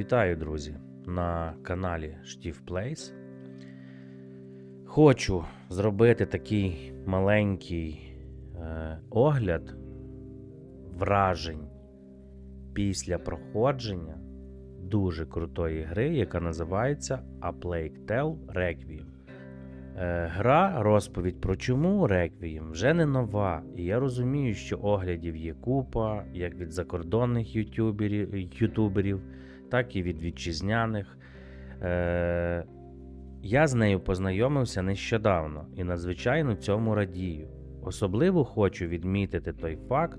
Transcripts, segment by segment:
Вітаю, друзі, на каналі Штів Плейс. Хочу зробити такий маленький е, огляд вражень після проходження дуже крутої гри, яка називається A Plague Tale Requiem. Е, Гра розповідь про чому Requiem вже не нова, і я розумію, що оглядів є купа, як від закордонних ютуберів, ютуберів так і від вітчизняних. Е, я з нею познайомився нещодавно і надзвичайно цьому радію. Особливо хочу відмітити той факт,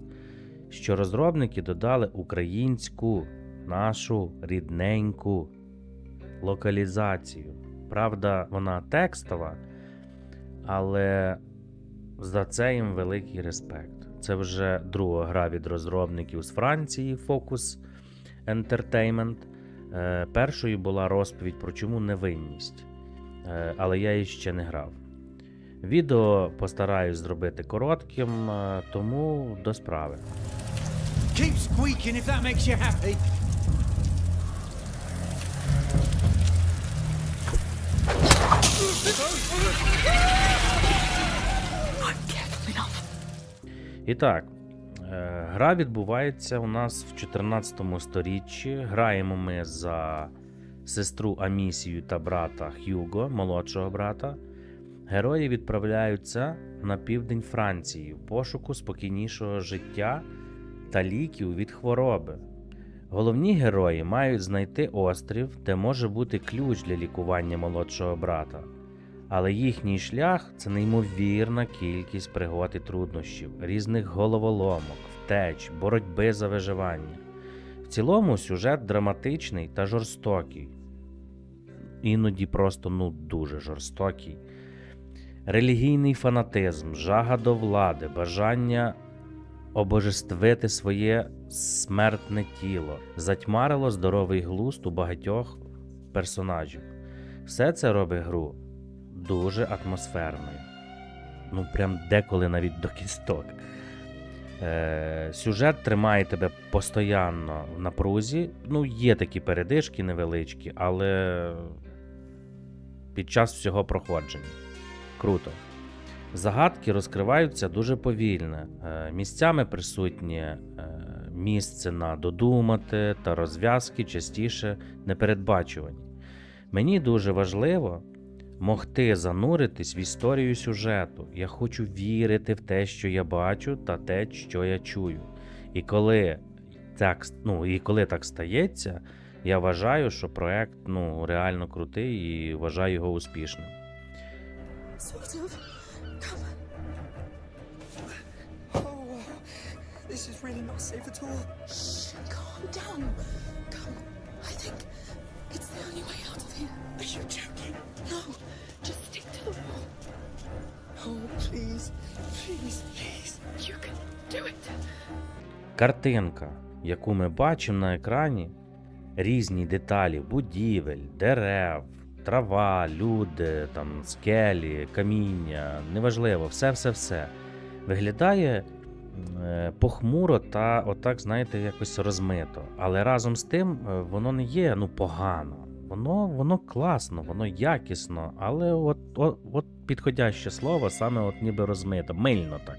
що розробники додали українську, нашу рідненьку локалізацію. Правда, вона текстова, але за це їм великий респект. Це вже друга гра від розробників з Франції Focus Entertainment. Е, Першою була розповідь про чому невинність, Е, але я її ще не грав. Відео постараюсь зробити коротким, е, тому до справи. Keep squeaking if that makes you happy. І так, гра відбувається у нас в 14 сторіччі. Граємо ми за сестру Амісію та брата Х'юго, молодшого брата. Герої відправляються на південь Франції в пошуку спокійнішого життя та ліків від хвороби. Головні герої мають знайти острів, де може бути ключ для лікування молодшого брата. Але їхній шлях це неймовірна кількість пригод і труднощів, різних головоломок, втеч, боротьби за виживання. В цілому сюжет драматичний та жорстокий, іноді просто ну дуже жорстокий. Релігійний фанатизм, жага до влади, бажання обожествити своє смертне тіло, затьмарило здоровий глузд у багатьох персонажів. Все це робить гру дуже атмосферною. Ну, прям деколи навіть до кісток. Е, сюжет тримає тебе постійно в напрузі. Ну, є такі передишки невеличкі, але під час всього проходження. Круто. Загадки розкриваються дуже повільно. Е, Місцями присутнє е, місце на додумати та розв'язки частіше непередбачувані. Мені дуже важливо могти зануритись в історію сюжету. Я хочу вірити в те, що я бачу, та те, що я чую. І коли так, ну, і коли так стається, я вважаю, що проект ну, реально крутий і вважаю його успішним. Oh, this is really not safe at all. Shh, calm down. Come. I think it's the only way out of here. Are you joking? No, just stick to the wall. Oh, please, please, please. You can do it. Картинка, яку ми бачимо на екрані, різні деталі будівель, дерев, трава, люди, там, скелі, каміння, неважливо, все-все-все. Виглядає похмуро та, отак, знаєте, якось розмито. Але разом з тим е, воно не є ну, погано. Воно, воно класно, воно якісно, але от, от, от підходяще слово, саме от ніби розмито, мильно так.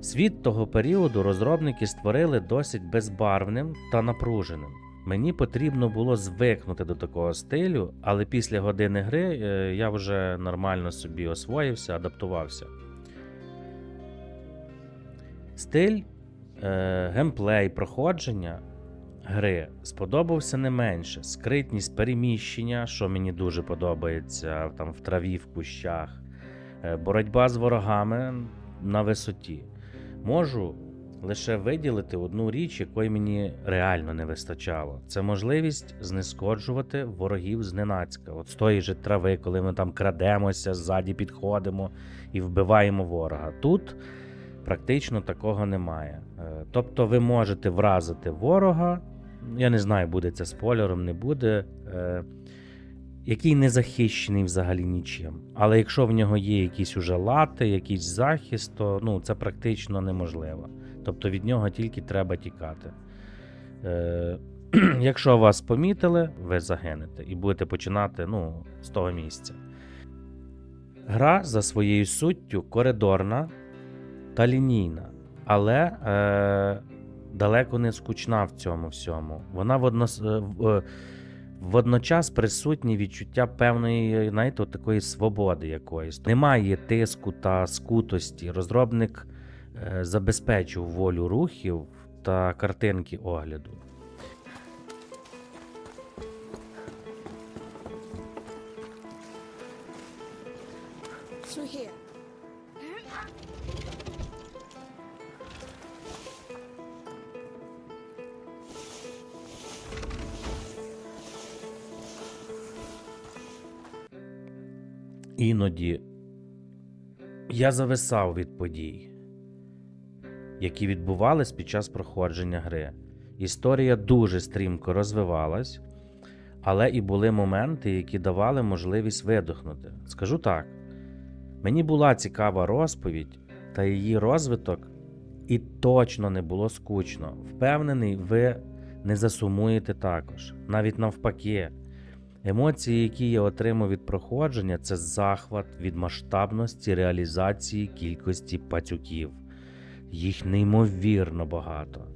Світ того періоду розробники створили досить безбарвним та напруженим. Мені потрібно було звикнути до такого стилю, але після години гри е, я вже нормально собі освоївся, адаптувався. Стиль, е, геймплей, проходження гри сподобався не менше. Скритність переміщення, що мені дуже подобається там в траві, в кущах, е, боротьба з ворогами на висоті. Можу лише виділити одну річ, якої мені реально не вистачало. Це можливість знешкоджувати ворогів зненацька. От з тої же трави, коли ми там крадемося, ззаді підходимо і вбиваємо ворога. Тут практично такого немає. Е, Тобто ви можете вразити ворога. Я не знаю, буде це спойлером, не буде. е, Який не захищений взагалі нічим. Але якщо в нього є якісь уже лати, якийсь захист, то ну, це практично неможливо. Тобто від нього тільки треба тікати. Е, Якщо вас помітили, ви загинете і будете починати ну, з того місця. Гра за своєю суттю коридорна та лінійна, але е, далеко не скучна в цьому всьому. Вона воднос, е, е, водночас присутні відчуття певної, знаєте, такої свободи якоїсь. Немає тиску та скутості. Розробник е, забезпечив волю рухів та картинки огляду. Іноді я зависав від подій, які відбувались під час проходження гри. Історія дуже стрімко розвивалась, але і були моменти, які давали можливість видохнути. Скажу так: мені була цікава розповідь та її розвиток, і точно не було скучно. Впевнений, ви не засумуєте також, навіть навпаки. Емоції, які я отримав від проходження, це захват від масштабності реалізації кількості пацюків. Їх неймовірно багато.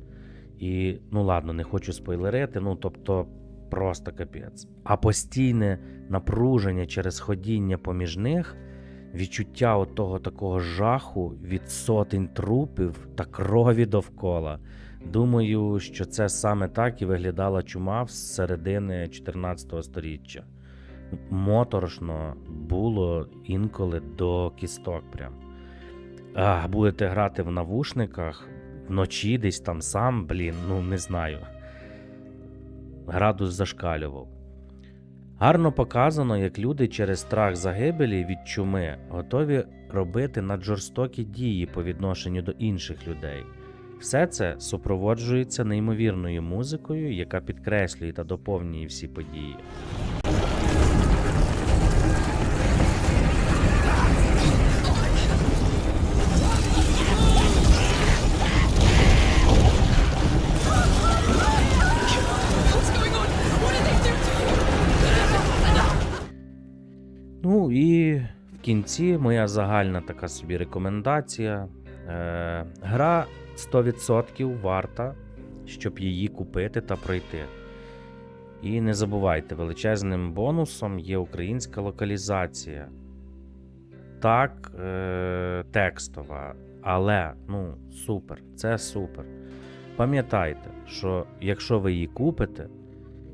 І, ну ладно, не хочу спойлерити, ну тобто просто капець. А постійне напруження через ходіння поміж них, відчуття того такого жаху від сотень трупів та крові довкола. Думаю, що це саме так і виглядала чума з середини 14 століття. Моторошно було інколи до кісток. Прям. А, будете грати в навушниках вночі десь там сам, блін, ну не знаю. Градус зашкалював. Гарно показано, як люди через страх загибелі від чуми готові робити наджорстокі дії по відношенню до інших людей. Все це супроводжується неймовірною музикою, яка підкреслює та доповнює всі події. Ну і в кінці моя загальна така собі рекомендація. Е, гра 100% варта, щоб її купити та пройти. І не забувайте, величезним бонусом є українська локалізація. Так, е, текстова, але ну, супер, це супер. Пам'ятайте, що якщо ви її купите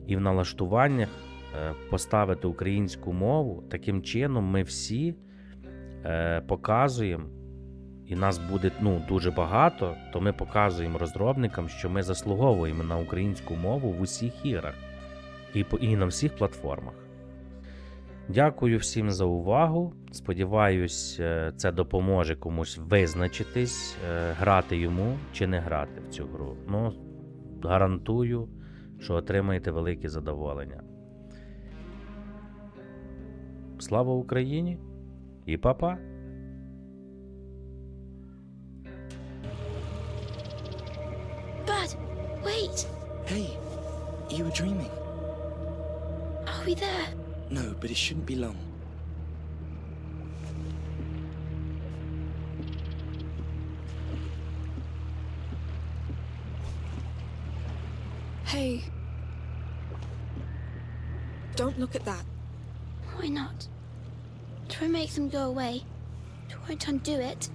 і в налаштуваннях е, поставити українську мову, таким чином ми всі е, показуємо, і нас буде ну, дуже багато, то ми показуємо розробникам, що ми заслуговуємо на українську мову в усіх іграх і, і на всіх платформах. Дякую всім за увагу. Сподіваюсь, е, це допоможе комусь визначитись, е, грати йому чи не грати в цю гру. Ну, гарантую, що отримаєте велике задоволення. Слава Україні і па-па! Hey, you were dreaming. Are we there? No, but it shouldn't be long. Hey. Don't look at that. Why not? Try and make them go away. Try to undo it.